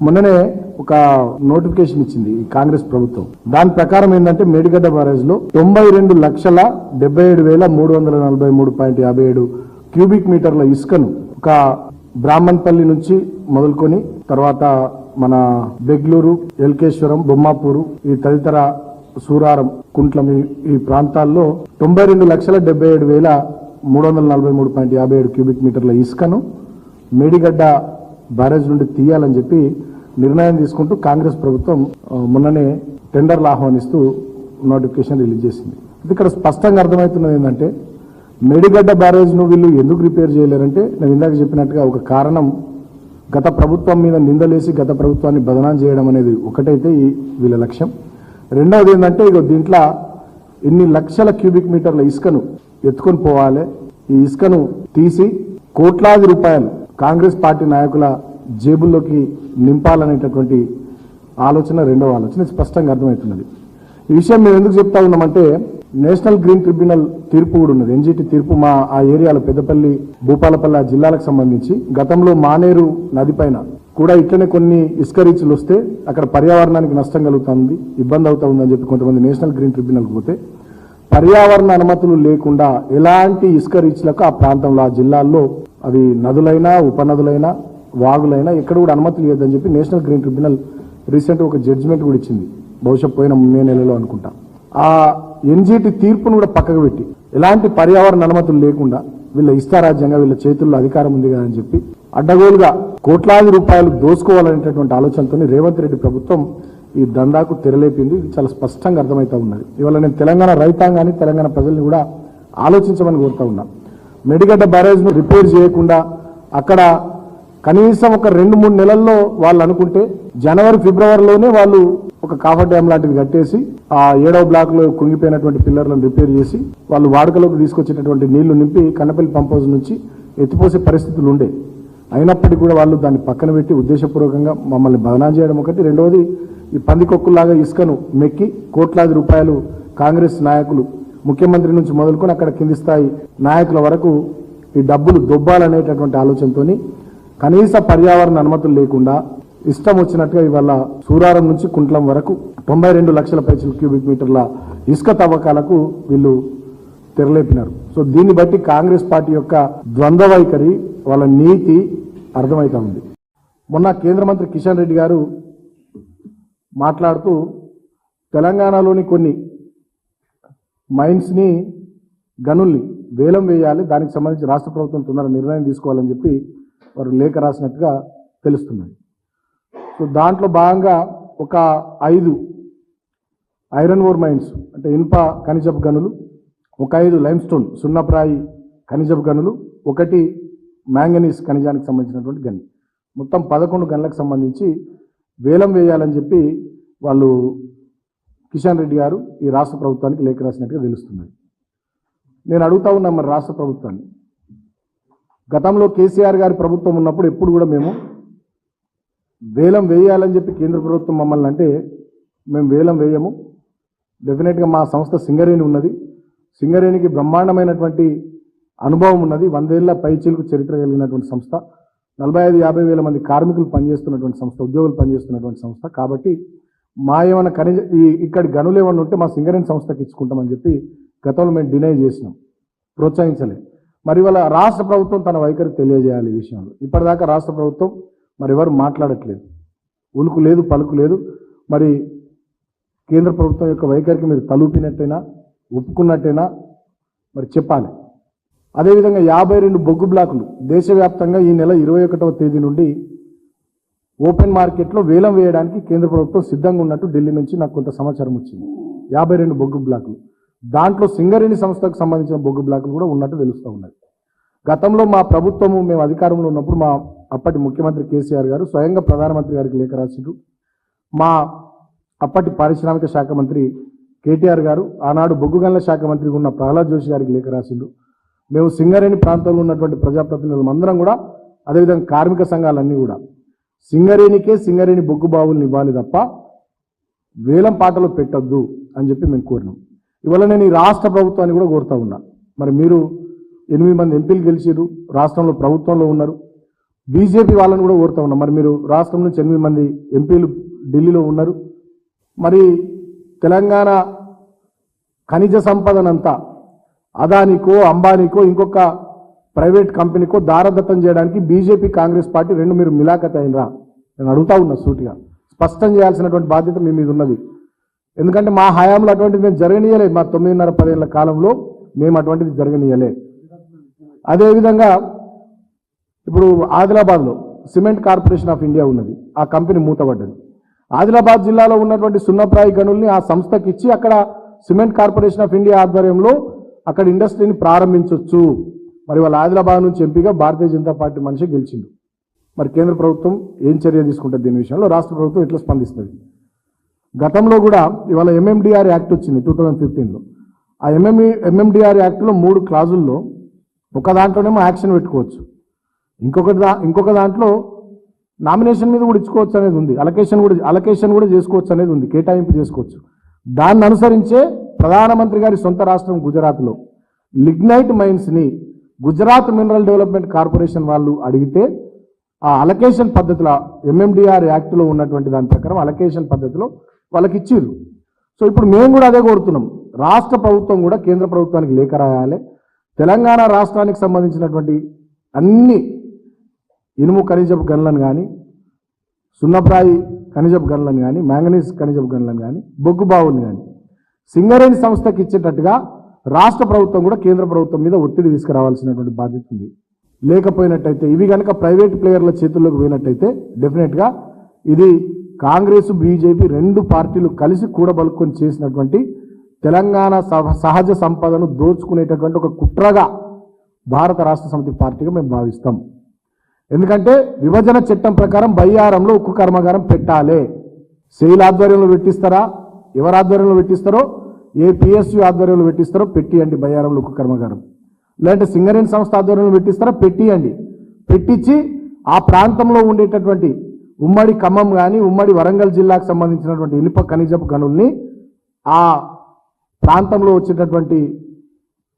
మొన్ననే ఒక నోటిఫికేషన్ ఇచ్చింది ఈ కాంగ్రెస్ ప్రభుత్వం. దాని ప్రకారం ఏంటంటే మేడిగడ్డ బ్యారేజ్లో తొంభై రెండు లక్షల డెబ్బై ఏడు వేల మూడు వందల నలభై మూడు పాయింట్ యాభై ఏడు క్యూబిక్ మీటర్ల ఇసుకను ఒక బ్రాహ్మణపల్లి నుంచి మొదలుకొని తర్వాత మన బెంగళూరు ఎల్కేశ్వరం బొమ్మాపూరు ఈ తదితర సూరారం కుంట్లం ఈ- ఈ ప్రాంతాల్లో తొంభై రెండు లక్షల డెబ్బై ఏడు వేల మూడు వందల నలభై మూడు పాయింట్ యాభై ఏడు క్యూబిక్ మీటర్ల ఇసుకను మేడిగడ్డ బ్యారేజ్ నుండి తీయాలని చెప్పి నిర్ణయం తీసుకుంటూ కాంగ్రెస్ ప్రభుత్వం మొన్ననే టెండర్లు ఆహ్వానిస్తూ నోటిఫికేషన్ రిలీజ్ చేసింది. ఇక్కడ స్పష్టంగా అర్థమవుతున్నది ఏంటంటే మేడిగడ్డ బ్యారేజ్ను వీళ్ళు ఎందుకు రిపేర్ చేయలేరంటే నేను ఇందాక చెప్పినట్టుగా ఒక కారణం గత ప్రభుత్వం మీద నిందలేసి గత ప్రభుత్వాన్ని బదనాం చేయడం అనేది ఒకటైతే ఈ వీళ్ళ లక్ష్యం. రెండవది ఏంటంటే ఇక దీంట్లో ఇన్ని లక్షల క్యూబిక్ మీటర్ల ఇసుకను ఎత్తుకొని పోవాలి. ఈ ఇసుకను తీసి కోట్లాది రూపాయలు కాంగ్రెస్ పార్టీ నాయకుల జేబుల్లోకి నింపాలనేటటువంటి ఆలోచన రెండవ ఆలోచన స్పష్టంగా అర్థమవుతున్నది. ఈ విషయం మేము ఎందుకు చెప్తా ఉన్నామంటే నేషనల్ గ్రీన్ ట్రిబ్యునల్ తీర్పు కూడా ఉన్నది. ఎన్జిటి తీర్పు మా ఆ ఏరియాలో పెద్దపల్లి భూపాలపల్లి ఆ జిల్లాలకు సంబంధించి. గతంలో మానేరు నది పైన కూడా ఇట్లనే కొన్ని ఇసుక రీచ్లు వస్తే అక్కడ పర్యావరణానికి నష్టం కలుగుతుంది ఇబ్బంది అవుతా ఉందని చెప్పి కొంతమంది నేషనల్ గ్రీన్ ట్రిబ్యునల్కి పోతే పర్యావరణ అనుమతులు లేకుండా ఎలాంటి ఇసుక రీచ్లకు ఆ ప్రాంతంలో ఆ జిల్లాల్లో అవి నదులైనా ఉపనదులైనా వాగులైనా ఎక్కడ కూడా అనుమతులు లేదని చెప్పి నేషనల్ గ్రీన్ ట్రిబ్యునల్ రీసెంట్ ఒక జడ్జిమెంట్ కూడా ఇచ్చింది. బహుశా పోయిన మే నెలలో అనుకుంటా. ఆ ఎన్జిటి తీర్పును కూడా పక్కకు పెట్టి ఎలాంటి పర్యావరణ అనుమతులు లేకుండా వీళ్ళ ఇష్టారాజ్యంగా వీళ్ళ చేతుల్లో అధికారం ఉంది కదా అని చెప్పి అడ్డగోలుగా కోట్లాది రూపాయలు దోసుకోవాలనేటటువంటి ఆలోచనతో రేవంత్ రెడ్డి ప్రభుత్వం ఈ దందాకు తెరలేపింది. చాలా స్పష్టంగా అర్థమవుతా ఉన్నది. ఇవాళ నేను తెలంగాణ రైతాంగాన్ని తెలంగాణ ప్రజల్ని కూడా ఆలోచించమని కోరుతా ఉన్నా. మెడిగడ్డ బ్యారేజ్ను రిపేర్ చేయకుండా అక్కడ కనీసం ఒక రెండు మూడు నెలల్లో వాళ్ళు అనుకుంటే జనవరి ఫిబ్రవరిలోనే వాళ్ళు ఒక కాఫర్ డ్యామ్ లాంటిది కట్టేసి ఆ ఏడవ బ్లాక్లో కుంగిపోయినటువంటి పిల్లర్లను రిపేర్ చేసి వాళ్ళు వాడుకలోకి తీసుకొచ్చేటటువంటి నీళ్ళు నింపి కన్నపల్లి పంప్ హౌస్ నుంచి ఎత్తిపోసే పరిస్థితులు ఉండే. అయినప్పటికీ కూడా వాళ్ళు దాన్ని పక్కన పెట్టి ఉద్దేశపూర్వకంగా మమ్మల్ని బదనాం చేయడం ఒకటి. రెండవది ఈ పందికొక్కులాగా ఇసుకను మెక్కి కోట్లాది రూపాయలు కాంగ్రెస్ నాయకులు ముఖ్యమంత్రి నుంచి మొదలుకొని అక్కడ కింది స్థాయి నాయకుల వరకు ఈ డబ్బులు దొబ్బాలనేటటువంటి ఆలోచనతోని కనీస పర్యావరణ అనుమతులు లేకుండా ఇష్టం వచ్చినట్టుగా ఇవాళ సూరారం నుంచి కుంట్లం వరకు తొంభై రెండు లక్షల పైసలు క్యూబిక్ మీటర్ల ఇసుక తవ్వకాలకు వీళ్ళు తెరలేపినారు. సో దీన్ని బట్టి కాంగ్రెస్ పార్టీ యొక్క ద్వంద్వ వైఖరి వాళ్ళ నీతి అర్థమవుతా ఉంది. మొన్న కేంద్ర మంత్రి కిషన్ రెడ్డి గారు మాట్లాడుతూ తెలంగాణలోని కొన్ని మైన్స్ని గనుల్ని వేలం వేయాలి దానికి సంబంధించి రాష్ట్ర ప్రభుత్వం తొందర నిర్ణయం తీసుకోవాలని చెప్పి వారు లేఖ రాసినట్టుగా తెలుస్తున్నది. సో దాంట్లో భాగంగా ఒక ఐదు ఐరన్ ఓర్ మైన్స్ అంటే ఇనుప ఖనిజపు గనులు ఒక ఐదు లైమ్ స్టోన్ సున్నప్రాయి ఖనిజపు గనులు ఒకటి మ్యాంగనీస్ ఖనిజానికి సంబంధించినటువంటి గని. మొత్తం పదకొండు గనులకు సంబంధించి వేలం వేయాలని చెప్పి వాళ్ళు కిషన్ రెడ్డి గారు ఈ రాష్ట్ర ప్రభుత్వానికి లేఖ రాసినట్టుగా తెలుస్తున్నది. నేను అడుగుతా ఉన్నా మరి రాష్ట్ర ప్రభుత్వాన్ని. గతంలో కేసీఆర్ గారి ప్రభుత్వం ఉన్నప్పుడు ఎప్పుడు కూడా మేము వేలం వేయాలని చెప్పి కేంద్ర ప్రభుత్వం మమ్మల్ని అంటే మేము వేలం వేయము. డెఫినెట్గా మా సంస్థ సింగరేణి ఉన్నది. సింగరేణికి బ్రహ్మాండమైనటువంటి అనుభవం ఉన్నది. వందేళ్ళ పైచీలకు చరిత్ర కలిగినటువంటి సంస్థ. నలభై ఐదు యాభై వేల మంది కార్మికులు పనిచేస్తున్నటువంటి సంస్థ ఉద్యోగులు పనిచేస్తున్నటువంటి సంస్థ. కాబట్టి మా ఏమైనా ఖనిజ ఈ ఇక్కడ గనులు ఏమైనా ఉంటే మా సింగరేణి సంస్థకి ఇచ్చుకుంటామని చెప్పి గతంలో మేము డినై చేసినాం. ప్రోత్సహించలేదు మరి ఇవాళ రాష్ట్ర ప్రభుత్వం తన వైఖరి తెలియజేయాలి ఈ విషయంలో. ఇప్పటిదాకా రాష్ట్ర ప్రభుత్వం మరి ఎవరు మాట్లాడట్లేదు. ఉలుకు లేదు పలుకు లేదు. మరి కేంద్ర ప్రభుత్వం యొక్క వైఖరికి మీరు తలూపినట్టయినా ఒప్పుకున్నట్టయినా మరి చెప్పాలి. అదేవిధంగా యాభై రెండు బొగ్గు బ్లాకులు దేశవ్యాప్తంగా ఈ నెల ఇరవై ఒకటవ తేదీ నుండి ఓపెన్ మార్కెట్లో వేలం వేయడానికి కేంద్ర ప్రభుత్వం సిద్ధంగా ఉన్నట్టు ఢిల్లీ నుంచి నాకు కొంత సమాచారం వచ్చింది. యాభై రెండు బొగ్గు బ్లాకులు. దాంట్లో సింగరేణి సంస్థకు సంబంధించిన బొగ్గు బ్లాకులు కూడా ఉన్నట్టు తెలుస్తూ ఉన్నాయి. గతంలో మా ప్రభుత్వము మేము అధికారంలో ఉన్నప్పుడు మా అప్పటి ముఖ్యమంత్రి కేసీఆర్ గారు స్వయంగా ప్రధానమంత్రి గారికి లేఖ రాసిడు మా అప్పటి పారిశ్రామిక శాఖ మంత్రి కేటీఆర్ గారు ఆనాడు బొగ్గుగనుల శాఖ మంత్రి ఉన్న ప్రహ్లాద్ జోషి గారికి లేఖ రాసిండు మేము సింగరేణి ప్రాంతంలో ఉన్నటువంటి ప్రజాప్రతినిధులు అందరం కూడా అదేవిధంగా కార్మిక సంఘాలన్నీ కూడా సింగరేణికే సింగరేణి బొగ్గు బావుల్ని ఇవ్వాలి తప్ప వేలం పాటలు పెట్టొద్దు అని చెప్పి మేము కోరినాం. ఇవాళ నేను ఈ రాష్ట్ర ప్రభుత్వాన్ని కూడా కోరుతా ఉన్నా. మరి మీరు ఎనిమిది మంది ఎంపీలు గెలిచారు రాష్ట్రంలో ప్రభుత్వంలో ఉన్నారు. బీజేపీ వాళ్ళని కూడా కోరుతా ఉన్నాం. మరి మీరు రాష్ట్రం నుంచి ఎనిమిది మంది ఎంపీలు ఢిల్లీలో ఉన్నారు. మరి తెలంగాణ ఖనిజ సంపదనంతా అదానికో అంబానీకో ఇంకొక ప్రైవేట్ కంపెనీకో దారదత్తం చేయడానికి బీజేపీ కాంగ్రెస్ పార్టీ రెండు మీరు మిలాఖత్ అయినరా నేను అడుగుతా ఉన్నా సూటిగా. స్పష్టం చేయాల్సినటువంటి బాధ్యత మీ మీద ఉన్నది. ఎందుకంటే మా హయాంలో అటువంటిది మేము జరగనీయలే మా తొమ్మిదిన్నర పదేళ్ళ కాలంలో మేము అటువంటిది జరగనీయలే. అదేవిధంగా ఇప్పుడు ఆదిలాబాద్లో సిమెంట్ కార్పొరేషన్ ఆఫ్ ఇండియా ఉన్నది. ఆ కంపెనీ మూతపడ్డది. ఆదిలాబాద్ జిల్లాలో ఉన్నటువంటి సున్నప్రాయ గనుల్ని ఆ సంస్థకి ఇచ్చి అక్కడ సిమెంట్ కార్పొరేషన్ ఆఫ్ ఇండియా ఆధ్వర్యంలో అక్కడ ఇండస్ట్రీని ప్రారంభించవచ్చు మరి వాళ్ళ ఆదిలాబాద్ నుంచి ఎంపీగా భారతీయ జనతా పార్టీ మనిషి గెలిచిండు. మరి కేంద్ర ప్రభుత్వం ఏం చర్య తీసుకుంటుంది దీని విషయంలో? రాష్ట్ర ప్రభుత్వం ఎట్లా స్పందిస్తుంది? గతంలో కూడా ఇవాళ ఎంఎండిఆర్ యాక్ట్ వచ్చింది టూ థౌజండ్ ఫిఫ్టీన్లో. ఆ ఎంఎంఈ ఎంఎండిఆర్ యాక్ట్లో మూడు క్లాజుల్లో ఒక దాంట్లోనేమో యాక్షన్ పెట్టుకోవచ్చు. ఇంకొక దా ఇంకొక దాంట్లో నామినేషన్ మీద కూడా ఇచ్చుకోవచ్చు అనేది ఉంది. అలకేషన్ కూడా అలకేషన్ కూడా చేసుకోవచ్చు అనేది ఉంది. కేటాయింపు చేసుకోవచ్చు. దాన్ని అనుసరించే ప్రధానమంత్రి గారి సొంత రాష్ట్రం గుజరాత్లో. లిగ్నైట్ మైన్స్ని గుజరాత్ మినరల్ డెవలప్మెంట్ కార్పొరేషన్ వాళ్ళు అడిగితే ఆ అలకేషన్ పద్ధతిలో ఎంఎండిఆర్ యాక్ట్లో ఉన్నటువంటి దాని ప్రకారం అలకేషన్ పద్ధతిలో వాళ్ళకి ఇచ్చిర్రు. సో ఇప్పుడు మేము కూడా అదే కోరుతున్నాం. రాష్ట్ర ప్రభుత్వం కూడా కేంద్ర ప్రభుత్వానికి లేఖ రాయాలి. తెలంగాణ రాష్ట్రానికి సంబంధించినటువంటి అన్ని ఇనుము ఖనిజపు గనులను కానీ సున్నప్రాయి ఖనిజపు గనులను కానీ మ్యాంగనీస్ ఖనిజపు గనులను కానీ బొగ్గు బావులను కానీ సింగరేణి సంస్థకి ఇచ్చేటట్టుగా రాష్ట్ర ప్రభుత్వం కూడా కేంద్ర ప్రభుత్వం మీద ఒత్తిడి తీసుకురావాల్సినటువంటి బాధ్యత ఉంది. లేకపోయినట్టయితే ఇవి కనుక ప్రైవేట్ ప్లేయర్ల చేతుల్లోకి పోయినట్టయితే డెఫినెట్గా ఇది కాంగ్రెస్ బీజేపీ రెండు పార్టీలు కలిసి కూడబలుకొని చేసినటువంటి తెలంగాణ సహజ సంపదను దోచుకునేటటువంటి ఒక కుట్రగా భారత రాష్ట్ర సమితి పార్టీగా మేము భావిస్తాం. ఎందుకంటే విభజన చట్టం ప్రకారం బయ్యారంలో ఉక్కు కర్మాగారం పెట్టాలి. సెయిల్ ఆధ్వర్యంలో పెట్టిస్తారా? ఎవరి ఆధ్వర్యంలో పెట్టిస్తారో? ఏ పిఎస్యు ఆధ్వర్యంలో పెట్టిస్తారో పెట్టియండి బయ్యారంలో ఉక్కు కర్మాగారం. లేదంటే సింగరేణి సంస్థ ఆధ్వర్యంలో పెట్టిస్తారా? పెట్టియండి. పెట్టించి ఆ ప్రాంతంలో ఉండేటటువంటి ఉమ్మడి ఖమ్మం కానీ ఉమ్మడి వరంగల్ జిల్లాకు సంబంధించినటువంటి ఇనుప ఖనిజపు గనుల్ని ఆ ప్రాంతంలో వచ్చేటటువంటి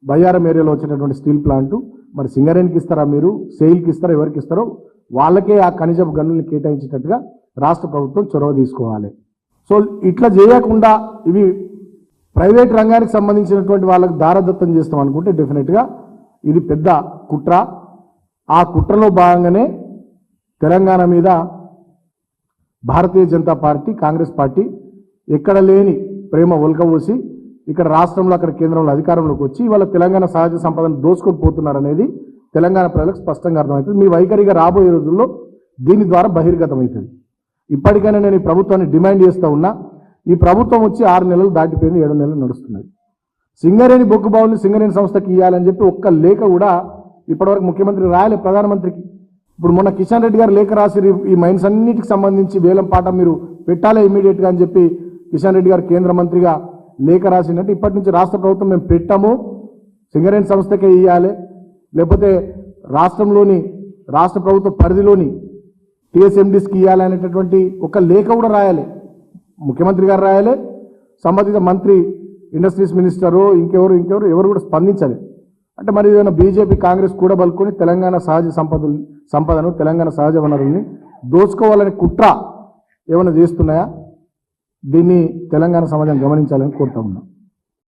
బయ్యారం ఏరియాలో వచ్చేటటువంటి స్టీల్ ప్లాంట్ మరి సింగరేణికి ఇస్తారా మీరు సెయిల్కి ఇస్తారా ఎవరికి ఇస్తారో వాళ్ళకే ఆ ఖనిజ గనుల్ని కేటాయించేటట్టుగా రాష్ట్ర ప్రభుత్వం చొరవ తీసుకోవాలి. సో ఇట్లా చేయకుండా ఇవి ప్రైవేట్ రంగానికి సంబంధించినటువంటి వాళ్ళకి దారదత్తం చేస్తాం అనుకుంటే డెఫినెట్గా ఇది పెద్ద కుట్ర. ఆ కుట్రలో భాగంగానే తెలంగాణ మీద భారతీయ జనతా పార్టీ కాంగ్రెస్ పార్టీ ఎక్కడ లేని ప్రేమ ఒలకబోసి ఇక్కడ రాష్ట్రంలో అక్కడ కేంద్రంలో అధికారంలోకి వచ్చి ఇవాళ తెలంగాణ సహజ సంపదను దోచుకొని పోతున్నారనేది తెలంగాణ ప్రజలకు స్పష్టంగా అర్థమవుతుంది. మీ వైఖరిగా రాబోయే రోజుల్లో దీని ద్వారా బహిర్గతమవుతుంది. ఇప్పటికైనా నేను ఈ ప్రభుత్వాన్ని డిమాండ్ చేస్తూ ఉన్నా ఈ ప్రభుత్వం వచ్చి ఆరు నెలలు దాటిపోయింది ఏడు నెలలు నడుస్తున్నది. సింగరేణి బొగ్గుబావుని సింగరేణి సంస్థకి ఇవ్వాలని చెప్పి ఒక్క లేఖ కూడా ఇప్పటివరకు ముఖ్యమంత్రి రాయలే ప్రధానమంత్రికి. ఇప్పుడు మొన్న కిషన్ రెడ్డి గారు లేఖ రాసి ఈ మైన్స్ అన్నిటికి సంబంధించి వేలం పాట మీరు పెట్టాలి ఇమీడియట్గా అని చెప్పి కిషన్ రెడ్డి గారు కేంద్ర మంత్రిగా లేఖ రాసినట్టు ఇప్పటి నుంచి రాష్ట్ర ప్రభుత్వం మేము పెట్టాము. సింగరేణి సంస్థకే ఇవ్వాలి లేకపోతే రాష్ట్రంలోని రాష్ట్ర ప్రభుత్వ పరిధిలోని టీఎస్ఎండీస్కి ఇవ్వాలి అనేటటువంటి ఒక లేఖ కూడా రాయాలి. ముఖ్యమంత్రి గారు రాయాలి. సంబంధిత మంత్రి ఇండస్ట్రీస్ మినిస్టరు ఇంకెవరు ఇంకెవరు ఎవరు కూడా స్పందించాలి. అంటే మరి ఏదైనా బీజేపీ కాంగ్రెస్ కూడా బలుకొని తెలంగాణ సహజ సంపదలు సంపదను తెలంగాణ సహజ వనరుల్ని దోచుకోవాలనే కుట్ర ఏమైనా చేస్తున్నాయా? దీన్ని తెలంగాణ సమాజం గమనించాలని కోరుతా ఉన్నాం.